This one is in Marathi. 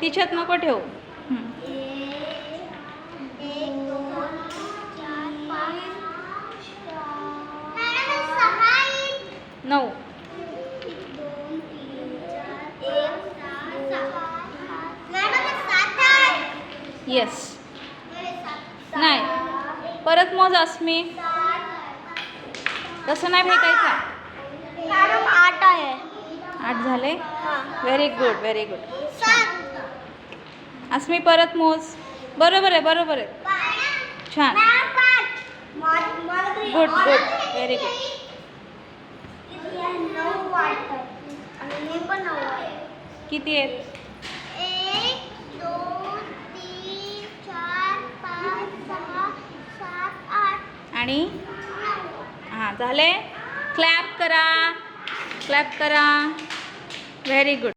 तिच्यात नको ठेवू. हं. नऊ. येस नाही. परत मोज अस्मी. तसं नाही मॅडम आठ आहे. आठ झाले. व्हेरी गुड व्हेरी गुड सात अस्मी परत मोज. बरोबर आहे बरोबर आहे. छान. गुड गुड व्हेरी गुड किती आहेत? एक दोन तीन चार पाच सहा सात आठ आणि? हां झाले. क्लॅप करा. क्लॅप करा. Very good